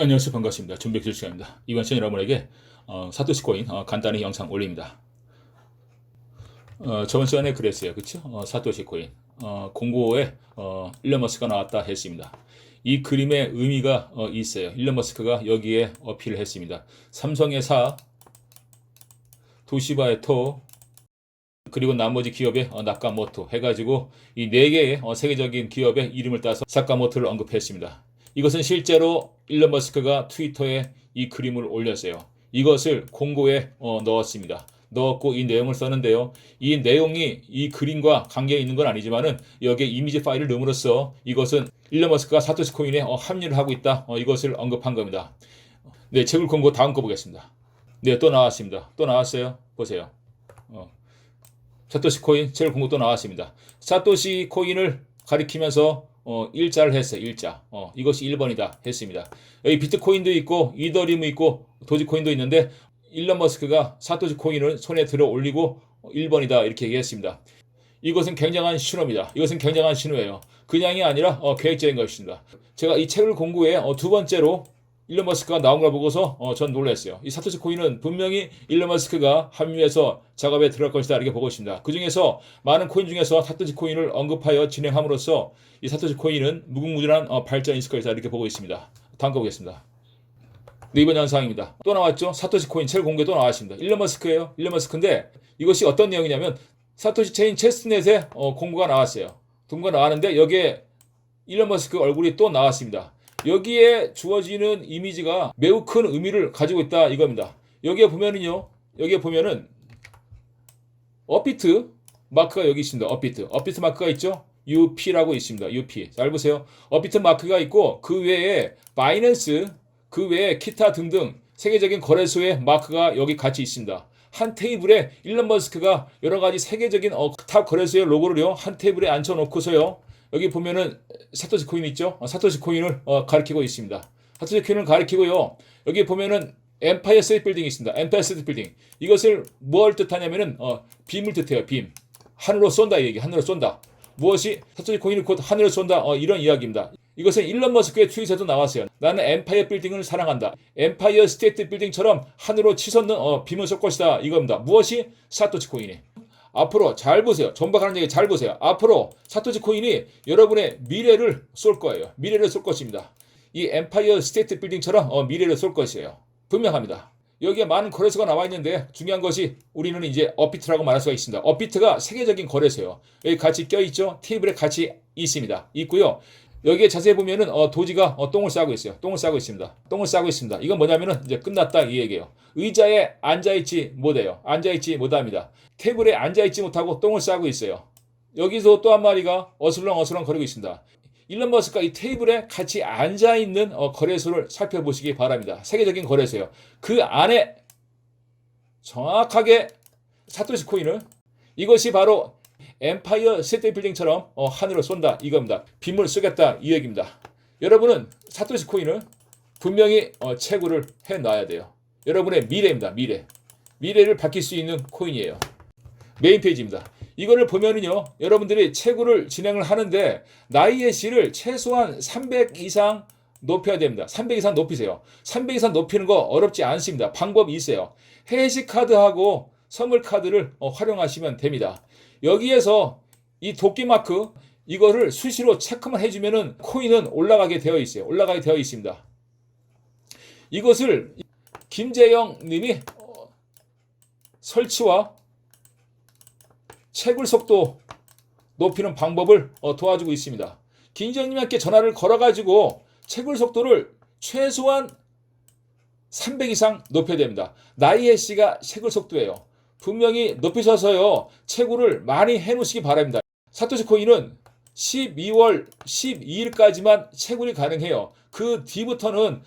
안녕하세요. 반갑습니다. 준백질 시간입니다. 이번 시간 여러분에게 어, 사토시 코인 어, 간단히 영상 올립니다. 어, 저번 시간에 그랬어요. 그쵸? 어, 사토시 코인. 어, 공고에 어, 일론 머스크가 나왔다 했습니다. 이 그림의 의미가 어, 있어요. 일론 머스크가 여기에 어필을 했습니다. 삼성의 사 도시바의 토 그리고 나머지 기업의 어, 나카모토 해가지고 이 네 개의 어, 세계적인 기업의 이름을 따서 사카모토를 언급했습니다. 이것은 실제로 일론 머스크가 트위터에 이 그림을 올렸어요. 이것을 공고에 어, 넣었습니다. 넣었고 이 내용을 썼는데요. 이 내용이 이 그림과 관계 있는 건 아니지만은 여기에 이미지 파일을 넣음으로써 이것은 일론 머스크가 사토시 코인에 어, 합류를 하고 있다. 어, 이것을 언급한 겁니다. 네, 채굴 공고 다음 거 보겠습니다. 네, 또 나왔습니다. 또 나왔어요. 보세요. 어. 사토시 코인 제일 공고 또 나왔습니다. 사토시 코인을 가리키면서 어, 일자를 했어요. 일자. 어, 이것이 1번이다 했습니다. 여기 비트코인도 있고 이더리움이 있고 도지코인도 있는데 일론 머스크가 사토시 코인을 손에 들어 올리고 1번이다 이렇게 얘기했습니다. 이것은 굉장한 신호입니다. 이것은 굉장한 신호예요. 그냥이 아니라 어, 계획적인 것입니다. 제가 이 책을 공부해 어, 두 번째로 일론 머스크가 나온 걸 보고서 어, 전 놀랐어요. 이 사토시 코인은 분명히 일론 머스크가 합류해서 작업에 들어갈 것이다 이렇게 보고 있습니다. 그 중에서 많은 코인 중에서 사토시 코인을 언급하여 진행함으로써 이 사토시 코인은 무궁무진한 어, 발전이 있을 것이다 이렇게 보고 있습니다. 다음 거 보겠습니다. 네, 이번 영상입니다. 또 나왔죠? 사토시 코인 첼 공개 또 나왔습니다. 일론 머스크예요. 일론 머스크인데 이것이 어떤 내용이냐면 사토시 체인 체스넷에 어, 공고가 나왔어요. 공고가 나왔는데 여기에 일론 머스크 얼굴이 또 나왔습니다. 여기에 주어지는 이미지가 매우 큰 의미를 가지고 있다 이겁니다. 여기에 보면은요. 여기에 보면은 업비트 마크가 여기 있습니다. 업비트. 업비트 마크가 있죠? UP라고 있습니다. UP. 잘 보세요. 업비트 마크가 있고 그 외에 바이낸스 그 외에 기타 등등 세계적인 거래소의 마크가 여기 같이 있습니다. 한 테이블에 일론 머스크가 여러 가지 세계적인 어, 탑 거래소의 로고를요 한 테이블에 앉혀 놓고서요 여기 보면은 사토시 코인 있죠? 어, 사토시 코인을 어, 가리키고 있습니다. 사토시 코인을 가리키고요. 여기 보면은 엠파이어 스테이트 빌딩이 있습니다. 엠파이어 스테이트 빌딩. 이것을 뭘 뜻하냐면은 어, 빔을 뜻해요. 빔. 하늘로 쏜다 이 얘기. 하늘로 쏜다. 무엇이 사토시 코인이 곧 하늘을 쏜다. 어, 이런 이야기입니다. 이것은 일론 머스크의 트윗에도 나왔어요. 나는 엠파이어 빌딩을 사랑한다. 엠파이어 스테이트 빌딩처럼 하늘로 치솟는 어, 빔을 쏠 것이다. 이겁니다. 무엇이 사토시 코인이. 앞으로 잘 보세요. 전박하는 얘기 잘 보세요. 앞으로 사토시 코인이 여러분의 미래를 쏠 거예요. 미래를 쏠 것입니다. 이 엠파이어 스테이트 빌딩처럼 어, 미래를 쏠 것이에요. 분명합니다. 여기에 많은 거래소가 나와 있는데 중요한 것이 우리는 이제 업비트라고 말할 수가 있습니다. 업비트가 세계적인 거래소예요. 여기 같이 껴 있죠. 테이블에 같이 있습니다. 있고요. 여기에 자세히 보면은 어, 도지가 어, 똥을 싸고 있어요. 똥을 싸고 있습니다. 똥을 싸고 있습니다. 이건 뭐냐면은 이제 끝났다 이 얘기예요. 의자에 앉아 있지 못해요. 앉아 있지 못합니다. 테이블에 앉아 있지 못하고 똥을 싸고 있어요. 여기서 또 한 마리가 어슬렁 어슬렁 거리고 있습니다. 일론 머스크가 이 테이블에 같이 앉아 있는 어, 거래소를 살펴보시기 바랍니다. 세계적인 거래소예요. 그 안에 정확하게 사토시 코인을 이것이 바로 엠파이어 스테이트 빌딩처럼 어, 하늘을 쏜다 이겁니다. 빗물 쓰겠다 이 얘기입니다. 여러분은 사토시 코인을 분명히 어, 채굴을 해놔야 돼요. 여러분의 미래입니다. 미래. 미래를 바뀔 수 있는 코인이에요. 메인 페이지입니다. 이거를 보면은요, 여러분들이 채굴을 진행을 하는데 나이의 실을 최소한 300 이상 높여야 됩니다. 300 이상 높이세요. 300 이상 높이는 거 어렵지 않습니다. 방법이 있어요. 해시 카드하고 선물 카드를 어, 활용하시면 됩니다. 여기에서 이 도끼 마크 이거를 수시로 체크만 해주면은 코인은 올라가게 되어 있어요. 올라가게 되어 있습니다. 이것을 김재영 님이 어, 설치와 채굴 속도 높이는 방법을 어, 도와주고 있습니다. 김재영님께 전화를 걸어가지고 채굴 속도를 최소한 300 이상 높여야 됩니다. 나이의 씨가 채굴 속도예요. 분명히 높이셔서요 채굴을 많이 해놓으시기 바랍니다. 사토시 코인은 12월 12일까지만 채굴이 가능해요. 그 뒤부터는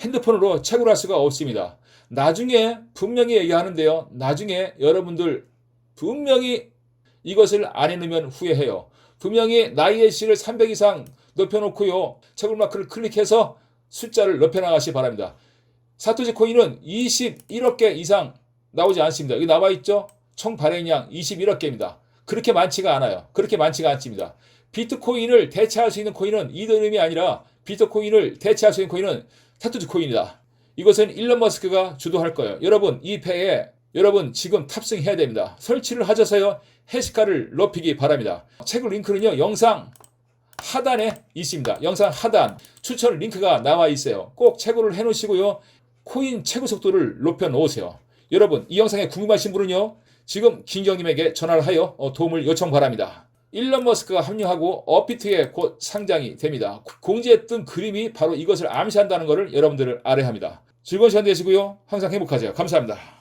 핸드폰으로 채굴할 수가 없습니다. 나중에 분명히 얘기하는데요. 나중에 여러분들 분명히 이것을 안 해놓으면 후회해요. 분명히 나이의 씨를 300 이상 높여놓고요. 채굴 마크를 클릭해서 숫자를 높여나가시 기 바랍니다. 사토시 코인은 21억 개 이상 나오지 않습니다. 여기 나와 있죠? 총 발행량 21억 개입니다. 그렇게 많지가 않아요. 그렇게 많지가 않습니다. 비트코인을 대체할 수 있는 코인은 이더리움이 아니라 비트코인을 대체할 수 있는 코인은 타투즈 코인이다. 이것은 일론 머스크가 주도할 거예요. 여러분 이 패에 여러분 지금 탑승해야 됩니다. 설치를 하셔서요 해시가를 높이기 바랍니다. 책 링크는요 영상 하단에 있습니다. 영상 하단 추천 링크가 나와 있어요. 꼭 채굴을 해놓으시고요. 코인 채굴 속도를 높여 놓으세요. 여러분 이 영상에 궁금하신 분은요. 지금 김경님에게 전화를 하여 어, 도움을 요청 바랍니다. 일론 머스크가 합류하고 업비트에 곧 상장이 됩니다. 공지에 뜬 그림이 바로 이것을 암시한다는 것을 여러분들을 알아야 합니다. 즐거운 시간 되시고요. 항상 행복하세요. 감사합니다.